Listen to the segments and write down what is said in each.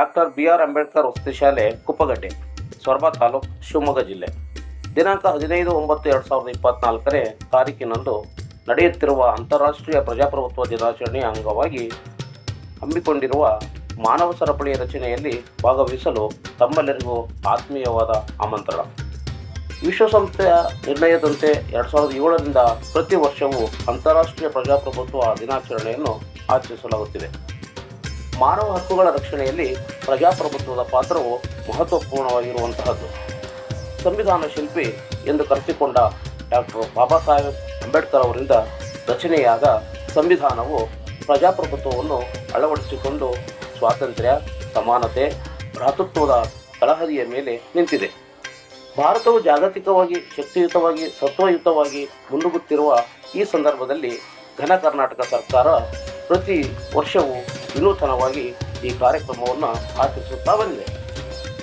Doctor B R Ambedkar ವಸತಿ ಶಾಲೆ, ಕುಪ್ಪಗಡ್ಡೆ, ಸೊರಬ ತಾಲೂಕು, ಶಿವಮೊಗ್ಗ ಜಿಲ್ಲೆ. ದಿನಾಂಕ ಹದಿನೈದು ಒಂಬತ್ತು ಎರಡು ಸಾವಿರದ ಇಪ್ಪತ್ತ್ನಾಲ್ಕನೇ ತಾರೀಕಿನಂದು ನಡೆಯುತ್ತಿರುವ ಅಂತಾರಾಷ್ಟ್ರೀಯ ಪ್ರಜಾಪ್ರಭುತ್ವ ದಿನಾಚರಣೆಯ ಅಂಗವಾಗಿ ಹಮ್ಮಿಕೊಂಡಿರುವ ಮಾನವ ಸರಪಳಿ ರಚನೆಯಲ್ಲಿ ಭಾಗವಹಿಸಲು ತಮ್ಮೆಲ್ಲರಿಗೂ ಆತ್ಮೀಯವಾದ ಆಮಂತ್ರಣ. ವಿಶ್ವಸಂಸ್ಥೆಯ ನಿರ್ಣಯದಂತೆ ಎರಡು ಸಾವಿರದ ಏಳರಿಂದ ಪ್ರತಿ ವರ್ಷವೂ ಅಂತಾರಾಷ್ಟ್ರೀಯ ಪ್ರಜಾಪ್ರಭುತ್ವ ದಿನಾಚರಣೆಯನ್ನು ಆಚರಿಸಲಾಗುತ್ತಿದೆ. ಮಾನವ ಹಕ್ಕುಗಳ ರಕ್ಷಣೆಯಲ್ಲಿ ಪ್ರಜಾಪ್ರಭುತ್ವದ ಪಾತ್ರವು ಮಹತ್ವಪೂರ್ಣವಾಗಿರುವಂತಹದ್ದು. ಸಂವಿಧಾನ ಶಿಲ್ಪಿ ಎಂದು ಕರೆಸಿಕೊಂಡ ಡಾಕ್ಟರ್ ಬಾಬಾ ಸಾಹೇಬ್ ಅಂಬೇಡ್ಕರ್ ಅವರಿಂದ ರಚನೆಯಾದ ಸಂವಿಧಾನವು ಪ್ರಜಾಪ್ರಭುತ್ವವನ್ನು ಅಳವಡಿಸಿಕೊಂಡು ಸ್ವಾತಂತ್ರ್ಯ, ಸಮಾನತೆ, ಭ್ರಾತೃತ್ವದ ತಳಹದಿಯ ಮೇಲೆ ನಿಂತಿದೆ. ಭಾರತವು ಜಾಗತಿಕವಾಗಿ, ಶಕ್ತಿಯುತವಾಗಿ, ಸತ್ವಯುತವಾಗಿ ಮುನ್ನುಗ್ಗುತ್ತಿರುವ ಈ ಸಂದರ್ಭದಲ್ಲಿ ಘನ ಕರ್ನಾಟಕ ಸರ್ಕಾರ ಪ್ರತಿ ವರ್ಷವೂ ವಿನೂತನವಾಗಿ ಈ ಕಾರ್ಯಕ್ರಮವನ್ನು ಆಚರಿಸುತ್ತಾ ಬಂದಿದೆ.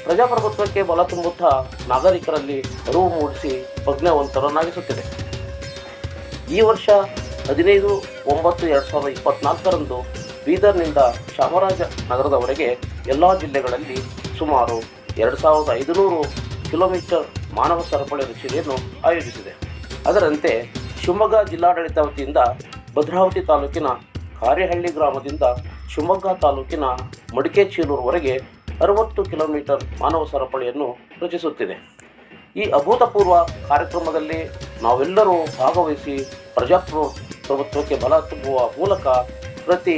ಪ್ರಜಾಪ್ರಭುತ್ವಕ್ಕೆ ಬಲ ತುಂಬುತ್ತಾ ನಾಗರಿಕರಲ್ಲಿ ಅರಿವು ಮೂಡಿಸಿ ಪ್ರಜ್ಞಾವಂತರನ್ನಾಗಿಸುತ್ತಿದೆ ಈ ವರ್ಷ ಹದಿನೈದು ಒಂಬತ್ತು ಎರಡು ಸಾವಿರದ ಇಪ್ಪತ್ನಾಲ್ಕರಂದು ಬೀದರ್ನಿಂದ ಚಾಮರಾಜ ನಗರದವರೆಗೆ ಎಲ್ಲ ಜಿಲ್ಲೆಗಳಲ್ಲಿ ಸುಮಾರು ಎರಡು ಸಾವಿರದ ಐದುನೂರು ಕಿಲೋಮೀಟರ್ ಮಾನವ ಸರಪಳಿ ರಚನೆಯನ್ನು ಆಯೋಜಿಸಿದೆ. ಅದರಂತೆ ಶಿವಮೊಗ್ಗ ಜಿಲ್ಲಾಡಳಿತ ವತಿಯಿಂದ ಭದ್ರಾವತಿ ತಾಲೂಕಿನ ಕಾರ್ಯಹಳ್ಳಿ ಗ್ರಾಮದಿಂದ ಶಿವಮೊಗ್ಗ ತಾಲೂಕಿನ ಮಡಿಕೆಚೀಲೂರುವರೆಗೆ ಅರವತ್ತು ಕಿಲೋಮೀಟರ್ ಮಾನವ ಸರಪಳಿಯನ್ನು ರಚಿಸುತ್ತಿದೆ. ಈ ಅಭೂತಪೂರ್ವ ಕಾರ್ಯಕ್ರಮದಲ್ಲಿ ನಾವೆಲ್ಲರೂ ಭಾಗವಹಿಸಿ ಪ್ರಜಾಪ್ರಭುತ್ವಕ್ಕೆ ಬಲ ತುಂಬುವ ಮೂಲಕ ಪ್ರತಿ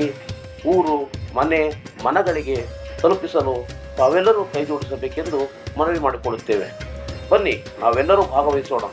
ಊರು, ಮನೆ, ಮನಗಳಿಗೆ ತಲುಪಿಸಲು ತಾವೆಲ್ಲರೂ ಕೈಜೋಡಿಸಬೇಕೆಂದು ಮನವಿ ಮಾಡಿಕೊಳ್ಳುತ್ತೇವೆ. ಬನ್ನಿ, ನಾವೆಲ್ಲರೂ ಭಾಗವಹಿಸೋಣ.